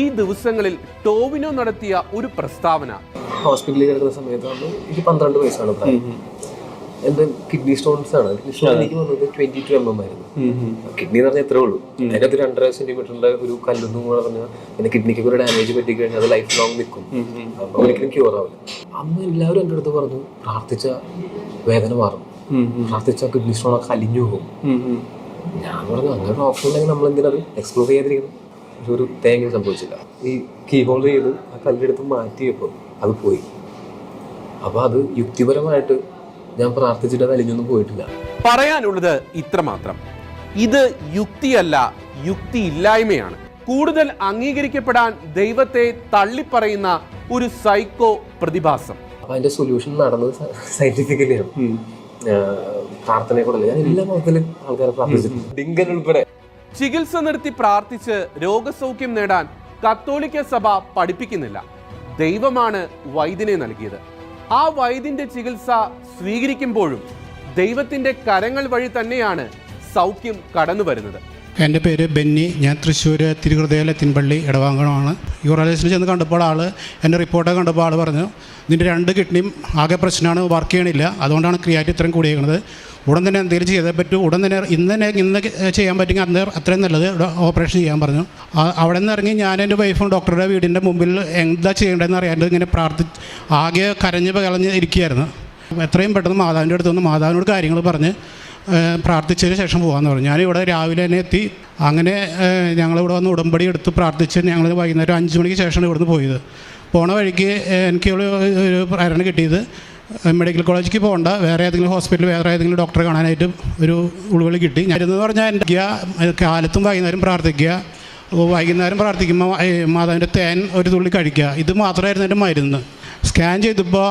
ഈ ദിവസങ്ങളിൽ ടോവിനോ നടത്തിയ ഒരു പ്രസ്താവന. ഹോസ്പിറ്റലിൽ കിടക്കുന്ന സമയത്താണ് എനിക്ക് പന്ത്രണ്ട് വയസ്സാണ് പ്രായം. എന്റെ കിഡ്നി സ്റ്റോൺസ് ആണ്. കിഡ്നി സ്റ്റോൺ എനിക്ക് വന്നത് ട്വന്റി ടു എം എം ആയിരുന്നു കിഡ്നി എന്ന് പറഞ്ഞാൽ എത്രേ ഉള്ളൂ. അതിനകത്ത് രണ്ടര സെന്റിമീറ്ററിന്റെ ഒരു കല്ലെന്ന് പറഞ്ഞാൽ എന്റെ കിഡ്നിക്ക് ഒരു ഡാമേജ് പറ്റി കഴിഞ്ഞാൽ അത് ലൈഫ് ലോങ് നിൽക്കും അപ്പൊ ഒരിക്കലും ക്യൂർ ആവില്ല. അന്ന് എല്ലാവരും എന്റെ അടുത്ത് പറഞ്ഞു പ്രാർത്ഥിച്ച വേദന മാറും. പ്രാർത്ഥിച്ച കിഡ്നി സ്റ്റോൺ ഒക്കെ അലിഞ്ഞു പോകും. ഞാൻ പറഞ്ഞു അങ്ങനെ ഒരു ഓപ്ഷൻ ഉണ്ടെങ്കിൽ നമ്മൾ എന്തിനാ എക്സ്പ്ലോർ ചെയ്യാതിരിക്കണം ഒരു തേങ്ങ സംഭവിച്ചില്ല. ഈ കീ ഹോൾഡ് ചെയ്ത് ആ കല്ലെടുത്ത് മാറ്റിയപ്പോൾ അത് പോയി. അപ്പൊ അത് യുക്തിപരമായിട്ട് ഞാൻ പ്രാർത്ഥിച്ചിട്ട് അത് അലിഞ്ഞൊന്നും പോയിട്ടില്ല. പറയാനുള്ളത് ഇത്രമാത്രം. ഇത് യുക്തിയല്ല യുക്തിയില്ലായ്മയാണ്. കൂടുതൽ അംഗീകരിക്കപ്പെടാൻ ദൈവത്തെ തള്ളിപ്പറയുന്ന ഒരു സൈക്കോ പ്രതിഭാസം. അപ്പൊ അതിന്റെ സൊല്യൂഷൻ നടന്നത് സയന്റിഫിക്കലിയാണ് പ്രാർത്ഥനയെ കൂടെ ഞാൻ എല്ലാ മതത്തിലും ആൾക്കാരെ പ്രാർത്ഥിച്ചിട്ടുണ്ട്. ഡിങ്കൻ ഉൾപ്പെടെ ചികിത്സ നിർത്തി പ്രാർത്ഥിച്ച് രോഗസൗഖ്യം നേടാൻ കത്തോലിക്ക സഭ പഠിപ്പിക്കുന്നില്ല. ദൈവമാണ് വൈദ്യനെ നൽകിയത്. ആ വൈദ്യന്റെ ചികിത്സ സ്വീകരിക്കുമ്പോഴും ദൈവത്തിന്റെ കരങ്ങൾ വഴി തന്നെയാണ് സൗഖ്യം കടന്നു വരുന്നത് എന്റെ പേര് ബെന്നി. ഞാൻ തൃശ്ശൂർ തിരുഹൃദയയിലെ തിൻപള്ളി ഇടവാങ്കണമാണ് യൂറോളജിസ്റ്റിൽ ചെന്ന് കണ്ടപ്പോൾ ആൾ എന്റെ റിപ്പോർട്ട് കണ്ടപ്പോൾ ആൾ പറഞ്ഞു ഇതിന്റെ രണ്ട് കിഡ്നിയും ആകെ പ്രശ്നമാണ് വർക്ക് ചെയ്യണില്ല. അതുകൊണ്ടാണ് ക്രിയാറ്റ് ഇത്രയും കൂടിയേക്കുന്നത് ഉടൻ തന്നെ എന്തെങ്കിലും ചെയ്തേ പറ്റൂ. ഉടൻ തന്നെ ഇന്ന് തന്നെ ഇന്ന് ചെയ്യാൻ പറ്റുമെങ്കിൽ അന്ന് അത്രയും നല്ലത് ഓപ്പറേഷൻ ചെയ്യാൻ പറഞ്ഞു. അവിടെ നിന്ന് ഇറങ്ങി ഞാൻ എന്റെ വൈഫും ഡോക്ടറുടെ വീടിന്റെ മുമ്പിൽ എന്താ ചെയ്യേണ്ടതെന്ന് അറിയാണ്ട് ഇങ്ങനെ പ്രാർത്ഥി ആകെ കരഞ്ഞ് കളഞ്ഞ് ഇരിക്കുകയായിരുന്നു. എത്രയും പെട്ടെന്ന് മാതാവിന്റെ അടുത്ത് വന്ന് മാതാവിനോട് കാര്യങ്ങൾ പറഞ്ഞ് പ്രാർത്ഥിച്ചതിന് ശേഷം പോകാമെന്ന് പറഞ്ഞു. ഞാനിവിടെ രാവിലെ തന്നെ എത്തി. അങ്ങനെ ഞങ്ങളിവിടെ വന്ന് ഉടമ്പടി എടുത്ത് പ്രാർത്ഥിച്ച് ഞങ്ങൾ വൈകുന്നേരം അഞ്ച് മണിക്ക് ശേഷമാണ് ഇവിടുന്ന് പോയത്. പോണ വഴിക്ക് എനിക്ക് ഒരു പ്രേരണ കിട്ടിയത് മെഡിക്കൽ കോളേജിലേക്ക് പോകണ്ട. വേറെ ഏതെങ്കിലും ഹോസ്പിറ്റലിൽ വേറെ ഏതെങ്കിലും ഡോക്ടറെ കാണാനായിട്ട് ഒരു ഉൾവിളി കിട്ടി. ഞാനിരുന്ന് പറഞ്ഞാൽ എന്റെ കാലത്തും വൈകുന്നേരം പ്രാർത്ഥിക്കുക. വൈകുന്നേരം പ്രാർത്ഥിക്കുമ്പോൾ മാതാവിന്റെ തേൻ ഒരു തുള്ളി കഴിക്കുക. ഇത് മാത്രമായിരുന്നു എന്റെ മരുന്ന്. സ്കാൻ ചെയ്തപ്പോൾ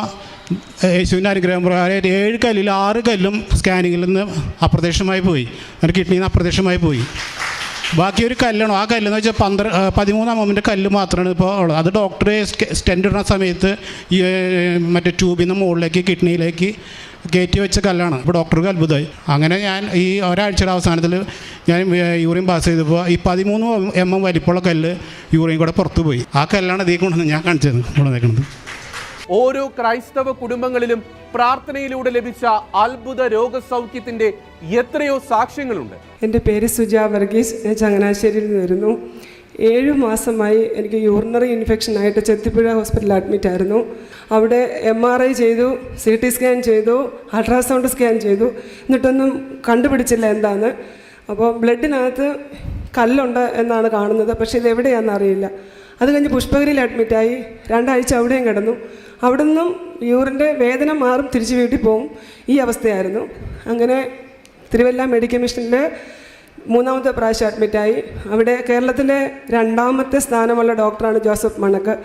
യേശുവിന്റെ അനുഗ്രഹം പ്രകാരം ഏഴ് കല്ലിൽ ആറ് കല്ലും സ്കാനിങ്ങിൽ നിന്ന് അപ്രത്യക്ഷമായി പോയി. എന്റെ കിഡ്നിയിൽ നിന്ന് അപ്രത്യക്ഷമായി പോയി. ബാക്കി ഒരു കല്ലാണ്. ആ കല്ലെന്ന് വെച്ചാൽ പന്ത്ര പതിമൂന്നാം മൊമിന്റെ കല്ല് മാത്രമാണ് ഇപ്പോൾ ഉള്ളത്. അത് ഡോക്ടർ സ്റ്റെൻഡ് ഇടുന്ന സമയത്ത് ഈ മറ്റേ ട്യൂബിൽ നിന്ന് മുകളിലേക്ക് കിഡ്നിയിലേക്ക് കയറ്റി വെച്ച കല്ലാണ്. ഇപ്പോൾ ഡോക്ടർക്ക് അത്ഭുതമായി. അങ്ങനെ ഞാൻ ഈ ഒരാഴ്ചയുടെ അവസാനത്തിൽ ഞാൻ യൂറിൻ പാസ് ചെയ്തപ്പോൾ ഈ പതിമൂന്ന് എം എം വലിപ്പമുള്ള കല്ല് യൂറിൻ കൂടെ പുറത്തു പോയി. ആ കല്ലാണ് ഇതിൽ കൊണ്ടുവന്ന് ഞാൻ കാണിച്ചത്. കൊണ്ടുവന്നേക്കുന്നത് ഓരോ ക്രൈസ്തവ കുടുംബങ്ങളിലും പ്രാർത്ഥനയിലൂടെ ലഭിച്ച അത്ഭുത രോഗസൗഖ്യത്തിന്റെ എത്രയോ സാക്ഷ്യങ്ങളുണ്ട്. എന്റെ പേര് സുജ വർഗീസ്. ഞാൻ ചങ്ങനാശ്ശേരിയിൽ നിന്ന് വരുന്നു. ഏഴ് മാസമായി എനിക്ക് യൂറിനറി ഇൻഫെക്ഷൻ ആയിട്ട് ചെത്തിപ്പുഴ ഹോസ്പിറ്റലിൽ അഡ്മിറ്റ് ആയിരുന്നു. അവിടെ എം ആർ ഐ ചെയ്തു സി ടി സ്കാൻ ചെയ്തു അൾട്രാസൗണ്ട് സ്കാൻ ചെയ്തു. എന്നിട്ടൊന്നും കണ്ടുപിടിച്ചില്ല എന്താണ് അപ്പോൾ ബ്ലഡിനകത്ത് കല്ലുണ്ട് എന്നാണ് കാണുന്നത്. പക്ഷേ ഇത് എവിടെയാണെന്ന് അറിയില്ല. അത് കഴിഞ്ഞ് പുഷ്പഗിരിയിൽ അഡ്മിറ്റായി രണ്ടാഴ്ച അവിടെയും കിടന്നു. അവിടെ നിന്നും യൂറിന്റെ വേദന മാറും തിരിച്ച് വീട്ടിൽ പോകും ഈ അവസ്ഥയായിരുന്നു. അങ്ങനെ തിരുവല്ല മെഡിക്കൽ മിഷനിൽ മൂന്നാമത്തെ പ്രാവശ്യം അഡ്മിറ്റായി അവിടെ കേരളത്തിലെ രണ്ടാമത്തെ സ്ഥാനമുള്ള ഡോക്ടറാണ് ജോസഫ് മണക്ക്.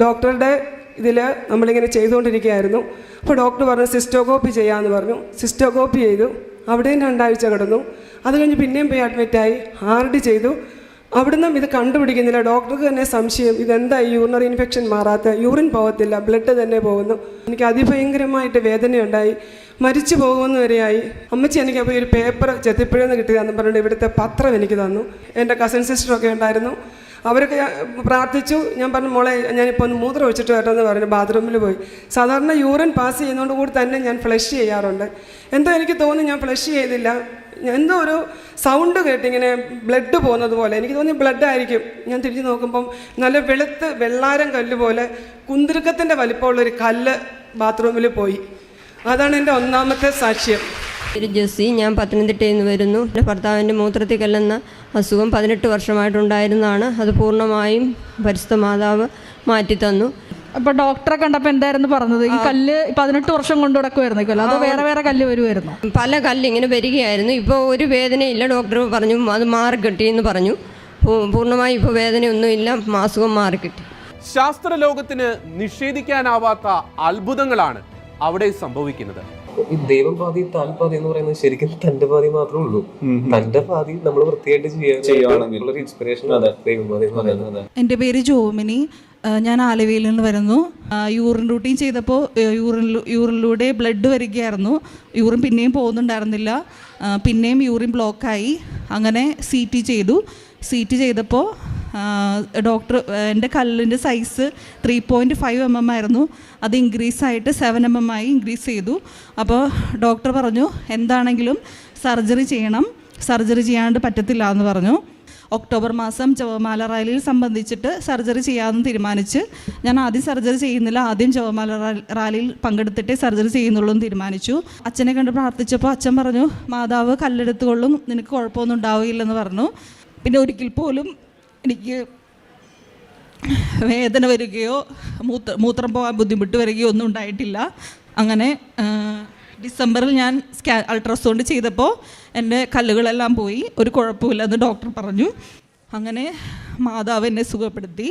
ഡോക്ടറുടെ ഇതിൽ നമ്മളിങ്ങനെ ചെയ്തുകൊണ്ടിരിക്കുകയായിരുന്നു. അപ്പോൾ ഡോക്ടർ പറഞ്ഞു സിസ്റ്റോകോപ്പി ചെയ്യാമെന്ന് പറഞ്ഞു. സിസ്റ്റോകോപ്പി ചെയ്തു. അവിടെയും രണ്ടാഴ്ച കിടന്നു. അത് കഴിഞ്ഞ് പിന്നെയും പോയി അഡ്മിറ്റായി ആർ ഡി ചെയ്തു. അവിടുന്ന് ഇത് കണ്ടുപിടിക്കുന്നില്ല. ഡോക്ടർക്ക് തന്നെ സംശയം ഇതെന്താ യൂറിനറി ഇൻഫെക്ഷൻ മാറാത്ത? യൂറിൻ പോകത്തില്ല ബ്ലഡ് തന്നെ പോകുന്നു. എനിക്ക് അതിഭയങ്കരമായിട്ട് വേദനയുണ്ടായി. മരിച്ചു പോകുമെന്ന് വരെയായി അമ്മച്ചി എനിക്ക് അപ്പോൾ ഒരു പേപ്പർ ചെത്തിപ്പുഴന്ന് കിട്ടുക എന്ന് പറഞ്ഞിട്ട് ഇവിടുത്തെ പത്രം എനിക്ക് തന്നു. എന്റെ കസിൻ സിസ്റ്ററൊക്കെ ഉണ്ടായിരുന്നു. അവരൊക്കെ പ്രാർത്ഥിച്ചു. ഞാൻ പറഞ്ഞു മോളെ ഞാനിപ്പോൾ ഒന്ന് മൂത്രം ഒഴിച്ചിട്ട് വരണമെന്ന് പറഞ്ഞു ബാത്റൂമിൽ പോയി. സാധാരണ യൂറിൻ പാസ് ചെയ്യുന്നതുകൊണ്ട് കൂടി തന്നെ ഞാൻ ഫ്ലഷ് ചെയ്യാറുണ്ട്. എന്തോ എനിക്ക് തോന്നി ഞാൻ ഫ്ലഷ് ചെയ്തില്ല. എന്തോ ഒരു സൗണ്ട് കേട്ടിങ്ങനെ ബ്ലഡ് പോകുന്നത് പോലെ. എനിക്ക് തോന്നി ബ്ലഡ് ആയിരിക്കും. ഞാൻ തിരിഞ്ഞ് നോക്കുമ്പം നല്ല വെളുത്ത് വെള്ളാരം കല്ല് പോലെ കുന്തിരുക്കത്തിന്റെ വലിപ്പമുള്ളൊരു കല്ല് ബാത്റൂമിൽ പോയി. അതാണ് എന്റെ ഒന്നാമത്തെ സാക്ഷ്യം. പേര് ജെസ്സി ഞാൻ പത്തനംതിട്ടയിൽ നിന്ന് വരുന്നു. എന്റെ ഭർത്താവിന്റെ മൂത്രത്തിൽ കല്ലെന്ന അസുഖം പതിനെട്ട് വർഷമായിട്ടുണ്ടായിരുന്നതാണ്. അത് പൂർണമായും പരിശുദ്ധ മാതാവ് മാറ്റിത്തന്നു. അപ്പൊ ഡോക്ടറെ കണ്ടപ്പോ എന്തായിരുന്നു പറഞ്ഞത്? ഈ കല്ല് പതിനെട്ട് വർഷം കൊണ്ട് കിടക്കുമായിരുന്നു അതോ വേറെ വേറെ കല്ല് വരുമായിരുന്നു പല കല്ല് ഇങ്ങനെ വരികയായിരുന്നു. ഇപ്പോൾ ഒരു വേദനയില്ല. ഡോക്ടർ പറഞ്ഞു അത് മാറി കിട്ടി എന്ന് പറഞ്ഞു. പൂർണമായി ഇപ്പോൾ വേദനയൊന്നുമില്ല. അസുഖം ശാസ്ത്ര ലോകത്തിന് നിഷേധിക്കാനാവാത്ത അത്ഭുതങ്ങളാണ് അവിടെ സംഭവിക്കുന്നത്. ഈ ദൈവം പാതി താൻ പാതി എന്ന് പറയുന്നത് ശരിക്കും തന്റെ പാതി മാത്രമേ ഉള്ളൂ. തന്റെ പാതി നമ്മൾ വൃത്തിയായിട്ട് ഒരു ഇൻസ്പിറേഷൻ ദൈവം പാതി എന്ന് പറയുന്നത്. എന്റെ പേര് ജോമിനി. ഞാൻ ആലവിയിൽ നിന്ന് വരുന്നു. യൂറിൻ റൂട്ടീൻ ചെയ്തപ്പോൾ യൂറിൻ യൂറിനിലൂടെ ബ്ലഡ് വരികയായിരുന്നു. യൂറിൻ പിന്നെയും പോകുന്നുണ്ടായിരുന്നില്ല. പിന്നെയും യൂറിൻ ബ്ലോക്കായി അങ്ങനെ സി ടി ചെയ്തു. സി ടി ചെയ്തപ്പോൾ ഡോക്ടർ എന്റെ കല്ലിന്റെ size three point five M M ആയിരുന്നു. അത് ഇൻക്രീസ് ആയിട്ട് സെവൻ എം എം ആയി ഇൻക്രീസ് ചെയ്തു. അപ്പോൾ ഡോക്ടർ പറഞ്ഞു എന്താണെങ്കിലും സർജറി ചെയ്യണം. സർജറി ചെയ്യാണ്ട് പറ്റത്തില്ല എന്ന് പറഞ്ഞു. ഒക്ടോബർ മാസം ചുവമാല റാലിയിൽ സംബന്ധിച്ചിട്ട് സർജറി ചെയ്യാമെന്ന് തീരുമാനിച്ച് ഞാൻ ആദ്യം സർജറി ചെയ്യുന്നില്ല. ആദ്യം ചുവമാല റാലിയിൽ പങ്കെടുത്തിട്ടേ സർജറി ചെയ്യുന്നുള്ളൂ എന്ന് തീരുമാനിച്ചു. അച്ഛനെ കണ്ട് പ്രാർത്ഥിച്ചപ്പോൾ അച്ഛൻ പറഞ്ഞു മാതാവ് കല്ലെടുത്തുകൊള്ളും. നിനക്ക് കുഴപ്പമൊന്നും ഉണ്ടാവുകയില്ലെന്ന് പറഞ്ഞു. പിന്നെ ഒരിക്കൽ പോലും എനിക്ക് വേദന വരികയോ മൂത്ര മൂത്രം പോകാൻ ബുദ്ധിമുട്ട് വരികയോ ഒന്നും ഉണ്ടായിട്ടില്ല. അങ്ങനെ ഡിസംബറിൽ ഞാൻ സ്കാ അൾട്രാസൗണ്ട് ചെയ്തപ്പോൾ എന്റെ കല്ലുകളെല്ലാം പോയി. ഒരു കുഴപ്പമില്ലെന്ന് ഡോക്ടർ പറഞ്ഞു. അങ്ങനെ മാതാവ് എന്നെ സുഖപ്പെടുത്തി.